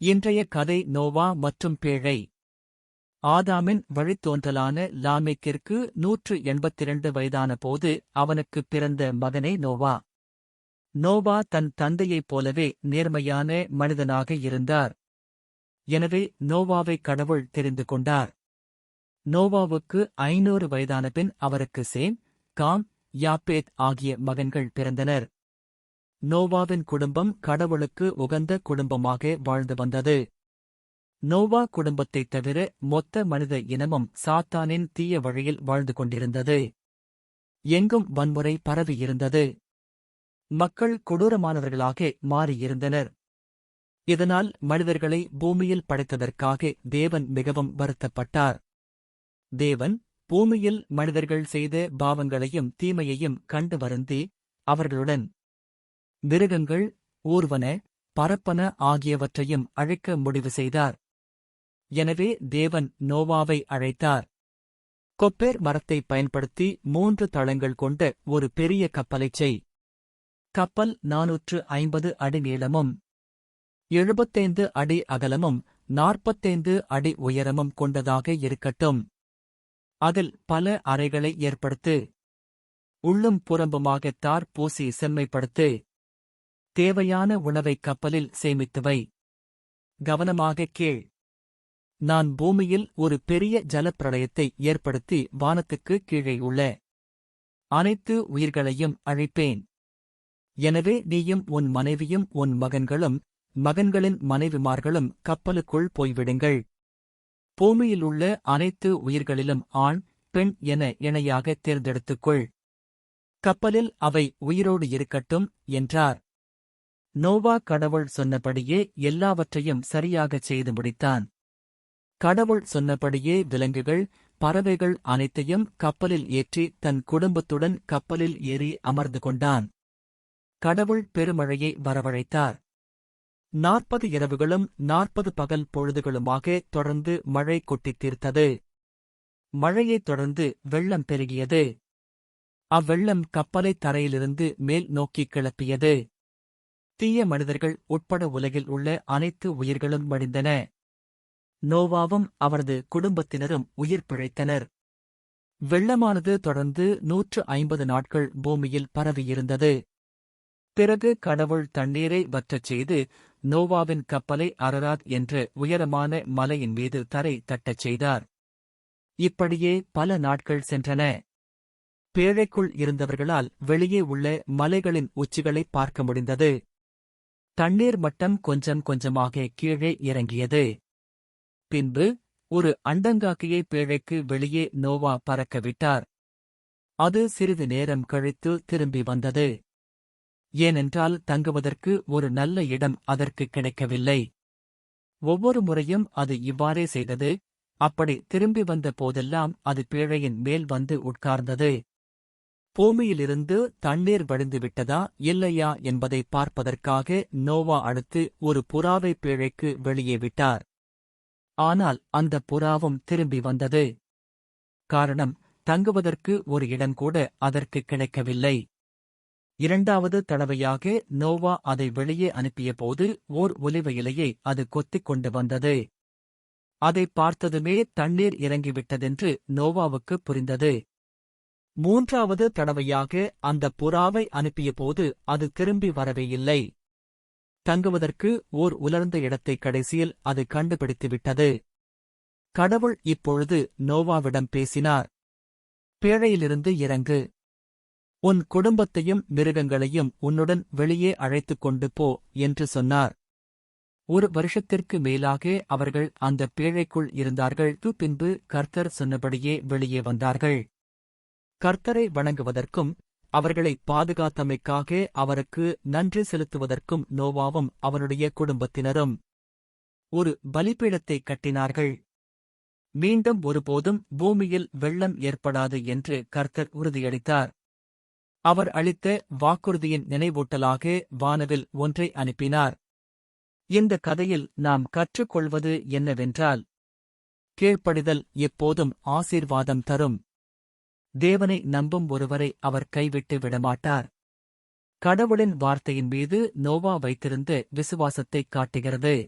இன்றைய கதை நோவா மற்றும் பேழை. ஆதாமின் வழித்தோன்றலான லாமேக்கிற்கு நூற்று எண்பத்திரண்டு வயதான போது அவனுக்குப் பிறந்த மகனே நோவா. நோவா தன் தந்தையைப் போலவே நேர்மையான மனிதனாக இருந்தார். எனவே நோவாவை கடவுள் தெரிந்து கொண்டார். நோவாவுக்கு ஐநூறு வயதான பின் அவருக்கு சேம் காம் யாப்பேத் ஆகிய மகன்கள் பிறந்தனர். நோவாவின் குடும்பம் கடவுளுக்கு உகந்த குடும்பமாக வாழ்ந்து வந்தது. நோவா குடும்பத்தைத் தவிர மொத்த மனித இனமும் சாத்தானின் தீய வழியில் வாழ்ந்து கொண்டிருந்தது. எங்கும் வன்முறை பரவியிருந்தது மக்கள் கொடூரமானவர்களாக மாறியிருந்தனர். இதனால் மனிதர்களை பூமியில் படைத்ததற்காக தேவன் மிகவும் வருத்தப்பட்டார். தேவன் பூமியில் மனிதர்கள் செய்த பாவங்களையும் தீமையையும் கண்டு வருந்தி அவர்களுடன் மிருகங்கள் ஊர்வன பரப்பன ஆகியவற்றையும் அழைக்க முடிவு செய்தார். எனவே தேவன் நோவாவை அழைத்தார். கொப்பேர் மரத்தை பயன்படுத்தி மூன்று தளங்கள் கொண்ட ஒரு பெரிய கப்பலைச் செய். கப்பல் நாநூற்று ஐம்பது அடி நீளமும் எழுபத்தைந்து அடி அகலமும் நாற்பத்தைந்து அடி உயரமும் கொண்டதாக இருக்கட்டும். அதில் பல அறைகளை ஏற்படுத்து உள்ளும் புறம்புமாக தார் பூசி செம்மைப்படுத்து. தேவையான உணவை கப்பலில் சேமித்துவை கவனமாக கேள். நான் பூமியில் ஒரு பெரிய ஜலப்பிரளயத்தை ஏற்படுத்தி வானத்துக்கு கீழே உள்ள அனைத்து உயிர்களையும் அழைப்பேன். எனவே நீயும் உன் மனைவியும் உன் மகன்களும் மகன்களின் மனைவிமார்களும் கப்பலுக்குள் போய்விடுங்கள். பூமியிலுள்ள அனைத்து உயிர்களிலும் ஆண் பெண் என இணையாக தேர்ந்தெடுத்துக்கொள் கப்பலில் அவை உயிரோடு இருக்கட்டும் என்றார். நோவா கடவுள் சொன்னபடியே எல்லாவற்றையும் சரியாகச் செய்து முடித்தான். கடவுள் சொன்னபடியே விலங்குகள் பறவைகள் அனைத்தையும் கப்பலில் ஏற்றி தன் குடும்பத்துடன் கப்பலில் ஏறி அமர்ந்து கொண்டான். கடவுள் பெருமழையை வரவழைத்தார். நாற்பது இரவுகளும் நாற்பது பகல் பொழுதுகளுமாக தொடர்ந்து மழை கொட்டித் தீர்த்தது. மழையைத் தொடர்ந்து வெள்ளம் பெருகியது. அவ்வெள்ளம் கப்பலை தரையிலிருந்து மேல் நோக்கிக் கிளப்பியது. தீய மனிதர்கள் உட்பட உலகில் உள்ள அனைத்து உயிர்களும் மடிந்தன. நோவாவும் அவரது குடும்பத்தினரும் உயிர் பிழைத்தனர். வெள்ளமானது தொடர்ந்து நூற்று ஐம்பது நாட்கள் பூமியில் பரவியிருந்தது. பிறகு கடவுள் தண்ணீரை வற்றச் செய்து நோவாவின் கப்பலை அரராத் என்ற உயரமான மலையின் மீது தரை தட்டச் செய்தார். இப்படியே பல நாட்கள் சென்றன. பேழைக்குள் இருந்தவர்களால் வெளியே உள்ள மலைகளின் உச்சிகளை பார்க்க முடிந்தது. தண்ணீர் மட்டம் கொஞ்சம் கொஞ்சமாக கீழே இறங்கியது. பின்பு ஒரு அண்டங்காக்கியை பேழைக்கு வெளியே நோவா பறக்கவிட்டார். அது சிறிது நேரம் கழித்து திரும்பி வந்தது. ஏனென்றால் தங்குவதற்கு ஒரு நல்ல இடம் அதற்கு கிடைக்கவில்லை. ஒவ்வொரு முறையும் அது இவ்வாறே செய்தது. அப்படி திரும்பி வந்த போதெல்லாம் அது பேழையின் மேல் வந்து உட்கார்ந்தது. பூமியிலிருந்து தண்ணீர் வழிந்துவிட்டதா இல்லையா என்பதை பார்ப்பதற்காக நோவா அடுத்து ஒரு புறாவை பேழைக்கு வெளியே விட்டார். ஆனால் அந்த புறாவும் திரும்பி வந்தது. காரணம் தங்குவதற்கு ஒரு இடம் கூட அதற்கு கிடைக்கவில்லை. இரண்டாவது தடவையாக நோவா அதை வெளியே அனுப்பியபோது ஓர் ஒலிவ இலையை அது கொத்திக் கொண்டு வந்தது. அதை பார்த்ததுமே தண்ணீர் இறங்கிவிட்டதென்று நோவாவுக்கு புரிந்தது. மூன்றாவது தடவையாக அந்த புறாவை அனுப்பியபோது அது திரும்பி வரவே இல்லை. தங்குவதற்கு ஓர் உலர்ந்த இடத்தை கடைசியில் அது கண்டுபிடித்துவிட்டது. கடவுள் இப்பொழுது நோவாவிடம் பேசினார் பேழையிலிருந்து இறங்கு. உன் குடும்பத்தையும் மிருகங்களையும் உன்னுடன் வெளியே அழைத்துக் கொண்டு போ என்று சொன்னார். ஒரு வருஷத்திற்கு மேலாக அவர்கள் அந்த பேழைக்குள் இருந்தார்கள். பின்பு கர்த்தர் சொன்னபடியே வெளியே வந்தார்கள். கர்த்தரை வணங்குவதற்கும் அவர்களை பாதுகாத்தமைக்காக அவருக்கு நன்றி செலுத்துவதற்கும் நோவாவும் அவனுடைய குடும்பத்தினரும் ஒரு பலிபீடத்தை கட்டினார்கள். மீண்டும் ஒருபோதும் பூமியில் வெள்ளம் ஏற்படாது என்று கர்த்தர் உறுதியளித்தார். அவர் அளித்த வாக்குறுதியின் நினைவூட்டலாக வானவில் ஒன்றை அனுப்பினார். இந்த கதையில் நாம் கற்றுக்கொள்வது என்னவென்றால் கீழ்ப்படிதல் எப்போதும் ஆசீர்வாதம் தரும். தேவனை நம்பும் ஒருவரை அவர் கைவிட்டு விடமாட்டார். கடவுளின் வார்த்தையின் மீது நோவா வைத்திருந்து விசுவாசத்தைக் காட்டுகிறது.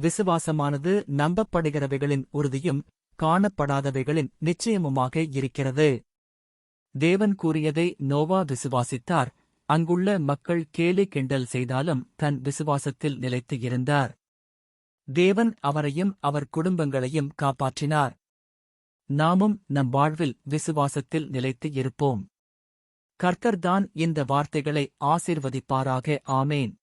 விசுவாசமானது நம்பப்படுகிறவைகளின் உறுதியும் காணப்படாதவைகளின் நிச்சயமுமாக இருக்கிறது. தேவன் கூறியதை நோவா விசுவாசித்தார். அங்குள்ள மக்கள் கேலி கிண்டல் செய்தாலும் தன் விசுவாசத்தில் நிலைத்து இருந்தார். தேவன் அவரையும் அவர் குடும்பங்களையும் காப்பாற்றினார். நாமும் நம் வாழ்வில் விசுவாசத்தில் நிலைத்து இருப்போம். கர்த்தர்தான் இந்த வார்த்தைகளை ஆசிர்வதிப்பாராக. ஆமேன்.